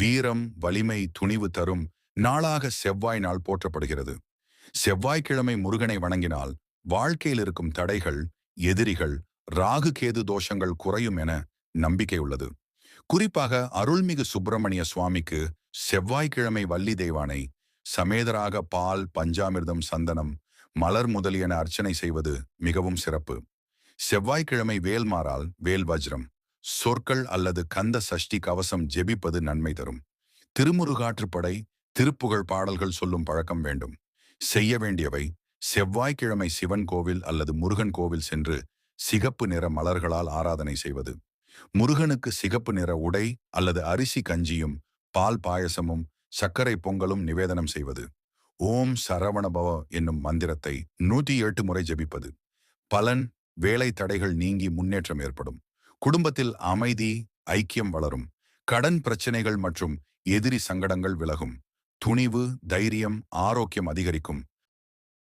வீரம் வலிமை துணிவு தரும் நாளாக செவ்வாய் நாள் போற்றப்படுகிறது. செவ்வாய்க்கிழமை முருகனை வணங்கினால் வாழ்க்கையில் இருக்கும் தடைகள் எதிரிகள் ராகு கேது தோஷங்கள் குறையும் என நம்பிக்கை உள்ளது. குறிப்பாக அருள்மிகு சுப்பிரமணிய சுவாமிக்கு செவ்வாய்க்கிழமை வள்ளி தெய்வானை சமேதராக பால் பஞ்சாமிர்தம் சந்தனம் மலர் முதலியன அர்ச்சனை செய்வது மிகவும் சிறப்பு. செவ்வாய்க்கிழமை வேல்மாறால் வேல் வஜ்ரம் சொற்கள் அல்லது கந்த சஷ்டி கவசம் ஜெபிப்பது நன்மை தரும். திருமுருகாற்றுப்படை திருப்புகழ் பாடல்கள் சொல்லும் பழக்கம் வேண்டும். செய்ய வேண்டியவை செவ்வாய்க்கிழமை சிவன் கோவில் அல்லது முருகன் கோவில் சென்று சிகப்பு நிற மலர்களால் ஆராதனை செய்வது. முருகனுக்கு சிகப்பு நிற உடை அல்லது அரிசி கஞ்சியும் பால் பாயசமும் சர்க்கரை பொங்கலும் நிவேதனம் செய்வது. ஓம் சரவணபவ என்னும் மந்திரத்தை நூற்றி எட்டு முறை ஜெபிப்பது. பலன் வேலை தடைகள் நீங்கி முன்னேற்றம் ஏற்படும். குடும்பத்தில் அமைதி ஐக்கியம் வளரும். கடன் பிரச்சனைகள் மற்றும் எதிரி சங்கடங்கள் விலகும். துணிவு தைரியம் ஆரோக்கியம் அதிகரிக்கும்.